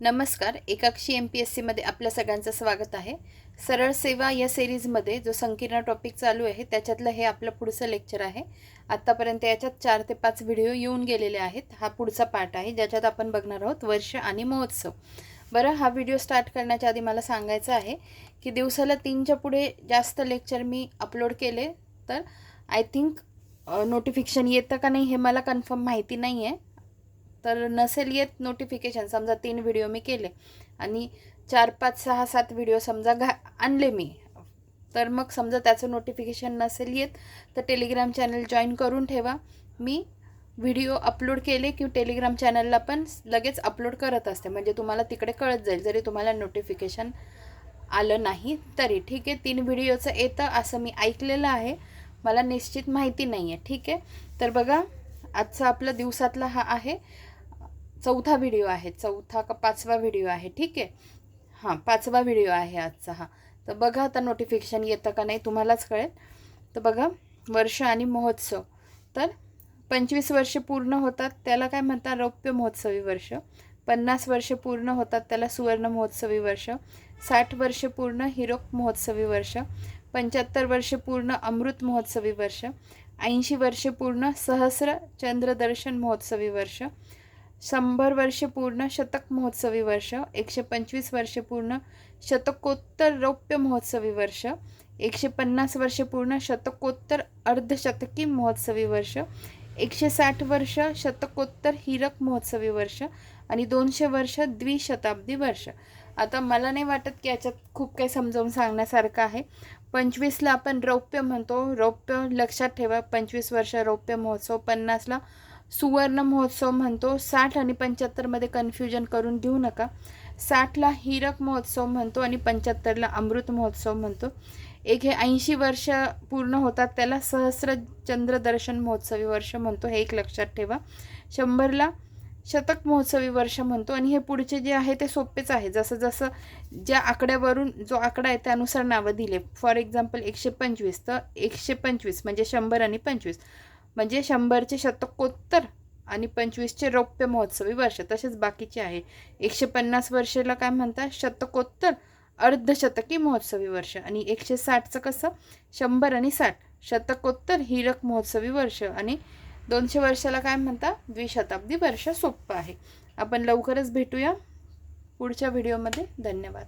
नमस्कार एकाक्षी M P S सीमध्ये आपल्या सगळ्यांचं स्वागत आहे. सरळ सेवा या सिरीजमध्ये जो संकीर्ण टॉपिक चालू आहे त्याच्यातलं हे आपलं पुढचं लेक्चर आहे. आत्तापर्यंत याच्यात चार ते पाच व्हिडिओ येऊन गेलेले आहेत. हा पुढचा पार्ट आहे ज्याच्यात आपण बघणार आहोत वर्ष आणि महोत्सव. बरं हा व्हिडिओ स्टार्ट करण्याच्या आधी मला सांगायचं आहे की दिवसाला तीनच्या पुढे जास्त लेक्चर मी अपलोड केले तर आय थिंक नोटिफिकेशन येतं का नाही हे मला कन्फर्म माहिती नाही आहे तर नसेल येत नोटिफिकेशन समजा तीन व्हिडिओ मी केले आणि चार पाच सहा सात व्हिडिओ समजा घा आणले मी तर मग समजा त्याचं नोटिफिकेशन नसेल येत तर टेलिग्राम चॅनल जॉईन करून ठेवा. मी व्हिडिओ अपलोड केले की टेलिग्राम चॅनलला पण लगेच अपलोड करत असते. म्हणजे तुम्हाला तिकडे कळत जाईल. जरी तुम्हाला नोटिफिकेशन आलं नाही तरी. ठीक आहे? तीन व्हिडिओचं येतं असं मी ऐकलेलं आहे. मला निश्चित माहिती नाही आहे ठीक आहे? तर बघा आजचा आपला दिवसातला हा आहे. चौथा व्हिडिओ आहे. चौथा का पाचवा व्हिडिओ आहे. ठीक आहे? हां पाचवा व्हिडिओ आहे आजचा हा. तर बघा आता नोटिफिकेशन येतं का नाही तुम्हालाच कळेल. तर बघा वर्ष आणि महोत्सव. तर पंचवीस वर्ष पूर्ण होतात त्याला काय म्हणतात? रौप्य महोत्सवी वर्ष. पन्नास वर्ष पूर्ण होतात त्याला सुवर्ण महोत्सवी वर्ष. साठ वर्ष पूर्ण हिरोक महोत्सवी वर्ष. पंच्याहत्तर वर्ष पूर्ण अमृत महोत्सवी वर्ष. ऐंशी वर्ष पूर्ण सहस्र चंद्रदर्शन महोत्सवी वर्ष. शंभर वर्ष पूर्ण शतक महोत्सवी वर्ष एकशे पंचवीस वर्ष पूर्ण शतकोत्तर रौप्य महोत्सवी वर्ष एकशे पन्नास वर्ष पूर्ण शतकोत्तर अर्धशतकी महोत्सवी वर्ष एकशे साठ वर्ष शतकोत्तर हिरक महोत्सवी वर्ष आणि दोनशे वर्ष द्विशताब्दी वर्ष. आता मला नाही वाटत की याच्यात खूप काही समजावून सांगण्यासारखं आहे. पंचवीसला आपण रौप्य म्हणतो. रौप्य लक्षात ठेवा. पंचवीस वर्ष रौप्य महोत्सव पन्नासला सुवर्ण महोत्सव म्हणतो. साठ आणि पंच्याहत्तरमध्ये कन्फ्युजन करून घेऊ नका. साठला हिरक महोत्सव म्हणतो आणि पंच्याहत्तरला अमृत महोत्सव म्हणतो. एक हे ऐंशी वर्ष पूर्ण होतात त्याला सहस्र चंद्रदर्शन महोत्सवी वर्ष म्हणतो. हे एक लक्षात ठेवा. शंभरला शतक महोत्सवी वर्ष म्हणतो आणि हे पुढचे जे आहे ते सोपेच आहे. जसं जसं ज्या आकड्यावरून जो आकडा आहे त्यानुसार नावं दिले. फॉर एक्झाम्पल एकशे पंचवीस. तर एकशे पंचवीस म्हणजे शंभर आणि पंचवीस. म्हणजे शंभरचे शतकोत्तर आणि पंचवीसचे रौप्य महोत्सवी वर्ष तसेच बाकीचे आहे. एकशे पन्नास वर्षाला काय म्हणतात? शतकोत्तर अर्धशतकी महोत्सवी वर्ष आणि एकशे साठचं कसं? शंभर आणि साठ. शतकोत्तर हिरक महोत्सवी वर्ष आणि दोनशे वर्षाला काय म्हणता द्विशताब्दी वर्ष सोपं आहे. आपण लवकरच भेटूया. पुढच्या व्हिडिओमध्ये धन्यवाद.